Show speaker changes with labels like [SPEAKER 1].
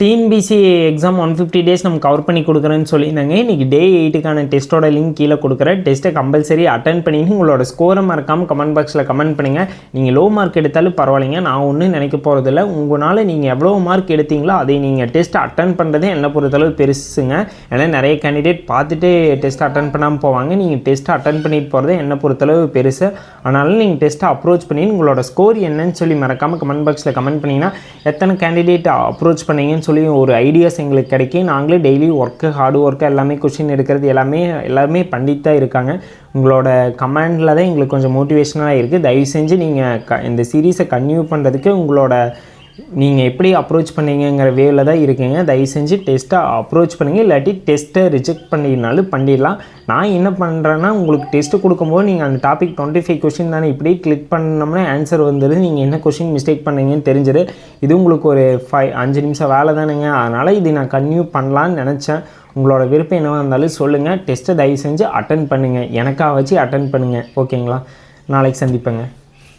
[SPEAKER 1] TNPSC exam one fifty days நம்ம cover பண்ணி கொடுக்குறேன்னு சொல்லியிருந்தாங்க. இன்றைக்கி டே எயிட்டுக்கான டெஸ்ட்டோட லிங்க் கீழே கொடுக்குறேன். டெஸ்ட்டை கம்பல்சரி அட்டன் பண்ணிட்டு உங்களோட ஸ்கோரை மறக்காமல் கமெண்ட் பாக்ஸில் கமெண்ட் பண்ணுங்கள் நீங்கள் லோ மார்க் எடுத்தாலும் பரவாயில்லைங்க. நான் ஒன்றும் நினைக்க போகிறதில்ல உங்களால் நீங்கள் எவ்வளோ மார்க் எடுத்தீங்களோ அதை நீங்கள் டெஸ்ட் அட்டன் பண்ணுறதே என்னை பொறுத்தளவு பெருசுங்க. ஏன்னா நிறைய கேண்டிடேட் பார்த்துட்டு டெஸ்ட் அட்டன் பண்ணாமல் போவாங்க. நீங்கள் டெஸ்ட்டை அட்டன் பண்ணிட்டு போகிறது என்னை பொறுத்தளவு பெருசு. அதனால நீங்கள் டெஸ்ட்டை அப்ரோச் பண்ணி உங்களோட ஸ்கோர் என்னன்னு சொல்லி மறக்காமல் கமெண்ட் பாக்ஸில் கமெண்ட் பண்ணிங்கன்னா எத்தனை கேண்டிடேட் அப்ரோச் பண்ணீங்கன்னு சொல்லி ஒரு ஐடியாஸ் எங்களுக்கு கிடைக்கும். நாங்களே டெய்லி ஒர்க்கு ஹார்ட் ஒர்க்கு எல்லாமே கொஷின் எடுக்கிறது எல்லாமே எல்லாருமே பண்ணிட்டு தான் இருக்காங்க. உங்களோட கமெண்டில் தான் எங்களுக்கு கொஞ்சம் மோட்டிவேஷனாக இருக்குது தயவு செஞ்சு நீங்கள் க இந்த சீரீஸை கன்டினியூ பண்ணுறதுக்கு உங்களோட நீங்கள் எப்படி அப்ரோச் பண்ணீங்கங்கிற வேவில் தான் இருக்கீங்க. தயவு செஞ்சு டெஸ்ட்டை அப்ரோச் பண்ணுங்கள் இல்லாட்டி டெஸ்ட்டை ரிஜெக்ட் பண்ணினாலும் பண்ணிடலாம். நான் என்ன பண்ணுறேன்னா உங்களுக்கு டெஸ்ட்டு கொடுக்கும்போது நீங்கள் அந்த டாபிக் டுவெண்ட்டி ஃபைவ் கொஷின் தானே இப்படி கிளிக் பண்ணோம்னா ஆன்சர் வந்துடுது நீங்கள் என்ன கொஷின் மிஸ்டேக் பண்ணீங்கன்னு தெரிஞ்சிடு இது உங்களுக்கு ஒரு ஃபைவ் அஞ்சு நிமிஷம் வேலை தானுங்க. அதனால் இது நான் கன்டினியூ பண்ணலான்னு நினச்சேன். உங்களோட விருப்பம் என்னவாக இருந்தாலும் சொல்லுங்கள் டெஸ்ட்டை தயவு செஞ்சு அட்டன் பண்ணுங்கள் எனக்காக வச்சு அட்டன் பண்ணுங்கள் ஓகேங்களா நாளைக்கு சந்திப்பேங்க.